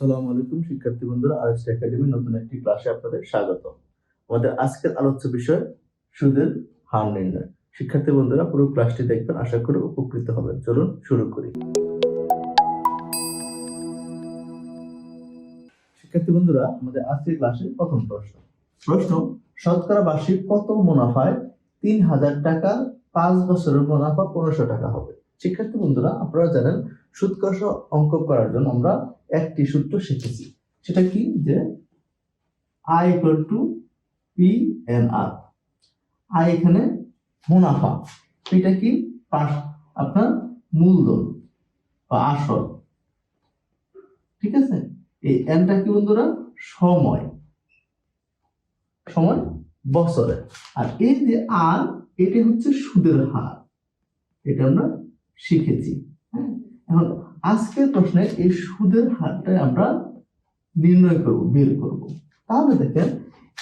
আসসালামু আলাইকুম শিক্ষার্থী বন্ধুরা আর্টস একাডেমির নতুন একটি ক্লাসে আপনাদের স্বাগত। আমাদের আজকের আলোচ্য বিষয় সুদের হার নির্ণয়। শিক্ষার্থী বন্ধুরা পুরো ক্লাসটি দেখবেন আশা করি উপকৃত হবেন। চলুন শুরু করি। শিক্ষার্থী বন্ধুরা আমাদের আজকের ক্লাসের প্রথম প্রশ্ন। প্রশ্ন শতকরা বার্ষিক কত মুনাফায় তিন হাজার টাকা পাঁচ বছরের মুনাফা পনেরোশো টাকা হবে? শিক্ষার্থী বন্ধুরা, আপনারা জানেন সুদ কষ অঙ্ক করার জন্য আমরা একটি সূত্র শিখেছি। সেটা কি? যে I equal to P N R I এখানে মুনাফা। এটা কি? আপনার মূলধন বা আসল। ঠিক আছে? এই এনটা কি বন্ধুরা? সময়। সময় বছরে। আর এই যে আর এটা হচ্ছে সুদের হার। এটা আমরা শিখেছি। হ্যাঁ? এখন আজকের প্রশ্নে এই সুদের হারটা আমরা নির্ণয় করব, বের করব। তাহলে দেখেন,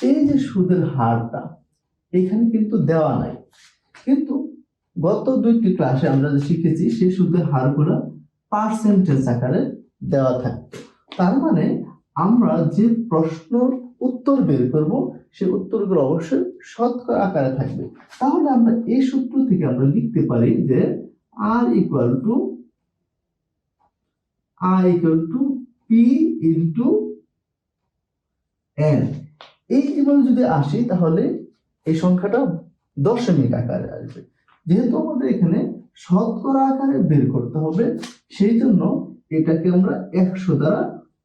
এই যে সুদের হারটা, এখানে কিন্তু দেওয়া নাই। কিন্তু গত দুইটি ক্লাসে আমরা যে শিখেছি, সেই সুদের হারগুলো পার্সেন্টেজ আকারে দেওয়া থাকবে তার মানে আমরা যে প্রশ্ন উত্তর বের করব, সেই উত্তরগুলো অবশ্যই শতকরা আকারে থাকবে। তাহলে আমরা এই সূত্র থেকে আমরা লিখতে পারি যে R equal to i equal to p into n এই জীবনে যদি আসি, তাহলে এই সংখ্যাটা দশমিক আকারে আসবে। যেহেতু আমাদের এখানে শতকরা আকারে বের করতে হবে, সেই জন্য এটাকে আমরা একশো দ্বারা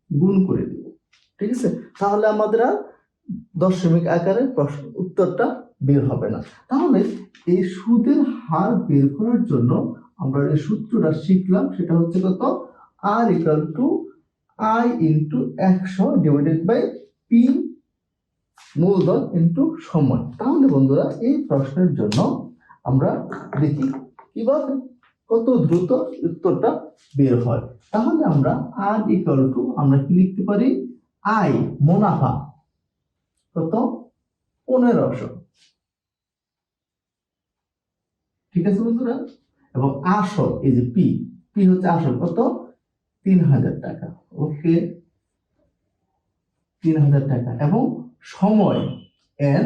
গুণ করে দেব। ঠিক আছে? তাহলে আমাদের আর দশমিক আকারে প্রশ্ন, উত্তরটা বের হবে না। তাহলে এই সুদের হার বের করার জন্য আমরা যে সূত্রটা শিখলাম, সেটা হচ্ছে কত? r equal to i into একশো ডিভাইডেড বাই পি মূলধন ইন্টু সময় তাহলে বন্ধুরা, এই প্রশ্নের জন্য আমরা দেখি কীভাবে কত দ্রুত উত্তরটা বের হয়। তাহলে আমরা আর ইকুয়াল টু আমরা কি লিখতে পারি? আই মুনাফা। কত পনেরোশো ঠিক আছে বন্ধুরা? এবং আসল, এই যে পি পি হচ্ছে আসল কত? তিন হাজার টাকা। ওকে? তিন হাজার টাকা। এবং সময়, এন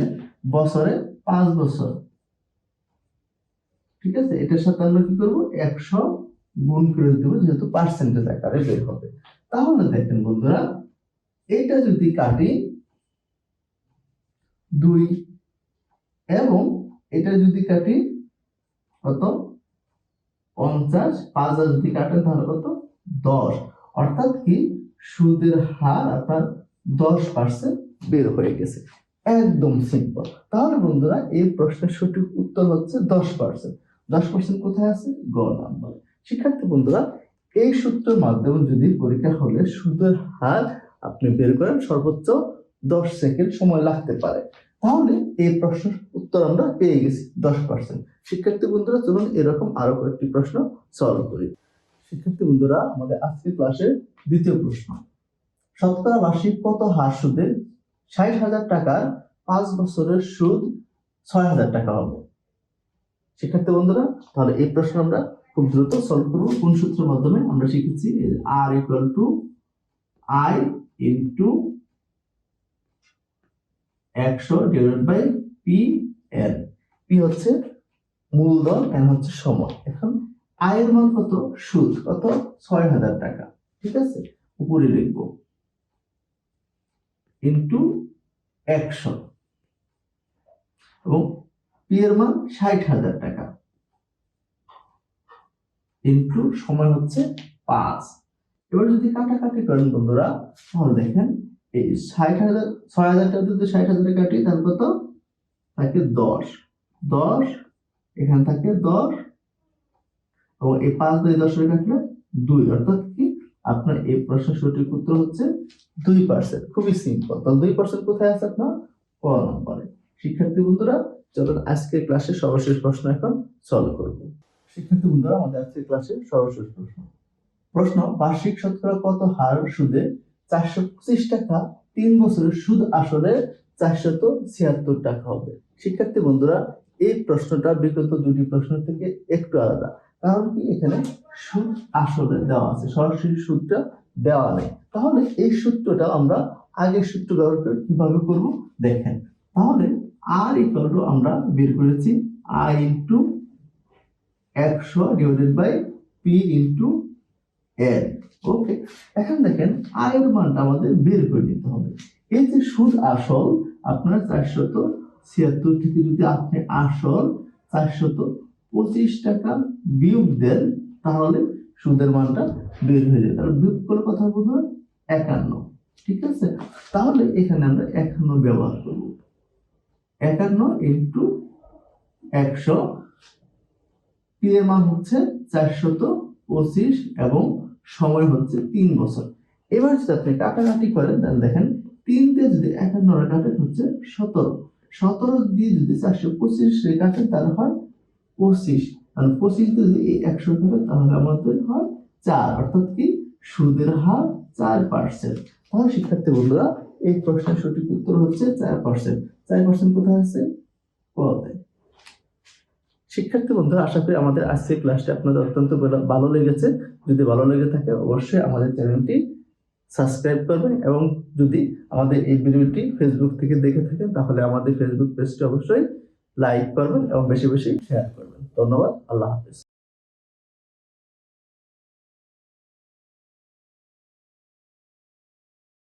বছরে পাঁচ বছর। ঠিক আছে? এটার সাথে আমরা কি করব? একশো গুণ করে দেবো যেহেতু পার্সেন্টেজ আকারে বের হবে। তাহলে দেখেন বন্ধুরা এটা যদি কাটি দুই এবং এটা যদি কাটি কত? পঞ্চাশ। পাঁচ হাজার যদি কাটেন তাহলে কত? দশ। অর্থাৎ কি? সুদের হার আপনার দশ পার্সেন্ট বের হয়ে গেছে। একদম সিম্পল তাহলে বন্ধুরা, এই প্রশ্নের সঠিক উত্তর হচ্ছে দশ পার্সেন্ট দশ পার্সেন্ট কোথায় আছে? গ নাম্বার। শিক্ষার্থী বন্ধুরা, এই সূত্রের মাধ্যমে যদি পরীক্ষা হলে সুদের হার আপনি বের করেন সর্বোচ্চ দশ সেকেন্ড সময় লাগতে পারে। তাহলে এই প্রশ্নের উত্তর আমরা পেয়ে গেছি দশ পার্সেন্ট শিক্ষার্থী বন্ধুরা, চলুন এরকম আরও কয়েকটি প্রশ্ন সলভ করি। শিক্ষার্থী বন্ধুরা, আমাদের আজকের ক্লাসের দ্বিতীয় প্রশ্ন। শতকরা বার্ষিক কত হার সুদে ষাট হাজার টাকার পাঁচ বছরের সুদ ছয় হাজার টাকা হবে? শিক্ষার্থী বন্ধুরা, তাহলে এই প্রশ্ন আমরা খুব দ্রুত সলভ করব। কোন সূত্রের মাধ্যমে আমরা শিখেছি? R equal to I into একশো divide by P N P হচ্ছে মূলধন এন হচ্ছে সময়। এখন আয়ের মান কত? সুদ। কত? ছয় হাজার টাকা। ঠিক আছে? উপরে লিখব। ইন্টু একশো। এবং পি এর মান ষাট হাজার টাকা। ইন্টু সময় হচ্ছে পাঁচ। এবার যদি কাটাকাটি করেন বন্ধুরা, তাহলে দেখেন এই ষাট হাজার, ছয় হাজার টাকা যদি ষাট হাজার কাটি, তাহলে কত? থাকে দশ। দশ, এখানে থাকে দশ। এবং এই পাঁচ দুই দশের কাটলে দুই। অর্থাৎ কি? আপনার এই প্রশ্নের সঠিক উত্তর হচ্ছে দুই পার্সেন্ট খুবই সিম্পল তাহলে দুই পার্সেন্ট কোথায় আছে আপনার? ক নম্বরে। শিক্ষার্থী বন্ধুরা, চলুন আজকের ক্লাসে সর্বশেষ প্রশ্ন এখন সলভ করব। শিক্ষার্থী বন্ধুরা, আমাদের আজকের ক্লাসে সর্বশেষ প্রশ্ন। প্রশ্ন, বার্ষিক শতকরা কত হার সুদে চারশো পঁচিশ টাকা, তিন বছরের সুদ আসলে চারশত ছিয়াত্তর টাকা হবে। শিক্ষার্থী বন্ধুরা, এই প্রশ্নটা বিগত দুটি প্রশ্ন থেকে একটু আলাদা। কারণ কি? এখানে সুদ আসলে দেওয়া আছে, সরাসরি সুদটা দেওয়া নেই। তাহলে এই সূত্রটা আমরা আগের সূত্র ব্যবহার করে কীভাবে করব? দেখেন। তাহলে আর ইকুয়াল টু আমরা বের করেছি আই ইন্টু একশো divided by P into L okay এখন দেখেন আয়ের মানটা আমাদের বের করে নিতে হবে। এই যে সুদ আসল, আপনার চারশত ছিয়াত্তর থেকে যদি আপনি আসল চারশত পঁচিশ টাকা বিয়োগ দেন, তাহলে সুদের মানটা বের হয়ে যাবে। তাহলে বিয়োগ করে কথা বলবেন একান্ন। ঠিক আছে? তাহলে এখানে আমরা একান্ন ব্যবহার করব। একান্ন ইন্টু একশো পি মান হচ্ছে চারশত পঁচিশ এবং সময় হচ্ছে তিন বছর। এবার যদি আপনি কাটাকাটি করেন, তাহলে দেখেন তিন দিয়ে যদি একান্ন কাটেন হচ্ছে সতেরো। সতেরো দিয়ে যদি চারশো পঁচিশ কাটেন, তাহলে হয় পঁচিশ। মানে পঁচিশ দিয়ে যদি এই একশো কাটেন, তাহলে আমাদের হয় চার। অর্থাৎ কি? সুদের হার চার পার্সেন্ট তাহলে শিক্ষার্থী বন্ধুরা, এই প্রশ্নের সঠিক উত্তর হচ্ছে চার পার্সেন্ট চার পার্সেন্ট কোথায় আছে? পদে। শিক্ষার্থী বন্ধু আশা করি আমাদের আজকের ক্লাসটি আপনাদের অত্যন্ত ভালো- লেগেছে। যদি ভালো লেগে থাকে, অবশ্যই আমাদের চ্যানেলটি সাবস্ক্রাইব করবেন এবং যদি আমাদের এই ভিডিওটি ফেসবুক থেকে দেখে থাকেন, তাহলে আমাদের ফেসবুক পেজটি অবশ্যই লাইক করবেন এবং বেশি বেশি শেয়ার করবেন। ধন্যবাদ, আল্লাহ হাফিজ।